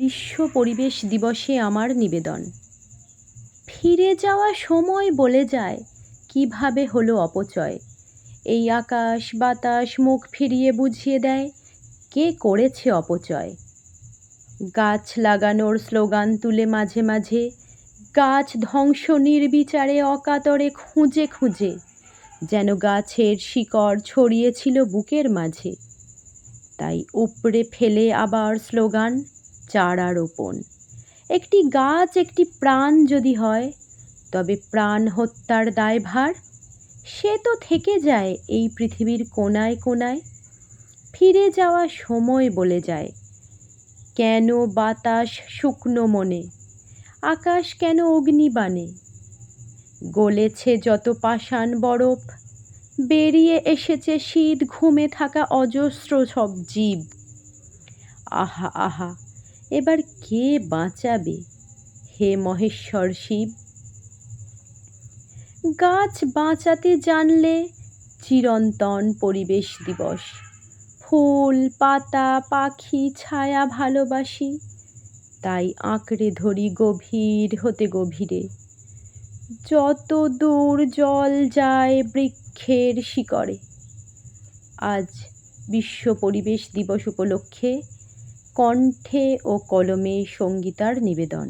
বিশ্ব পরিবেশ দিবসে আমার নিবেদন। ফিরে যাওয়া সময় বলে যায়, কীভাবে হলো অপচয়? এই আকাশ বাতাস মুখ ফিরিয়ে বুঝিয়ে দেয়, কে করেছে অপচয়? গাছ লাগানোর স্লোগান তুলে মাঝে মাঝে, গাছ ধ্বংস নির্বিচারে অকাতরে খুঁজে খুঁজে, যেন গাছের শিকড় ছড়িয়েছিল বুকের মাঝে। তাই উপড়ে ফেলে আবার স্লোগান চারা রোপণ। একটি গাছ, একটি প্রাণ যদি হয়, তবে প্রাণ হত্যার দায়ভার? সে তো থেকে যায় এই পৃথিবীর কোনায় কোনায়। ফিরে যাওয়া সময় বলে যায়, কেন বাতাস শুকনো মনে? আকাশ কেন অগ্নিবাণে গলেছে যত পাষাণ বরফ, বেরিয়ে এসেছে শীত ঘুমে থাকা অজস্র সব জীব। আহা আহা এবার কে বাঁচাবে? হে মহেশ্বর শিব! গাছ বাঁচাতে জানলে চিরন্তন পরিবেশ দিবস। ফুল, পাতা, পাখি, ছায়া ভালোবাসি। তাই আঁকড়ে ধরি গভীর হতে গভীরে। যত দূর জল যায় বৃক্ষের শিকড়ে। আজ বিশ্ব পরিবেশ দিবস উপলক্ষে কণ্ঠে ও কলমে সঙ্গীতার নিবেদন।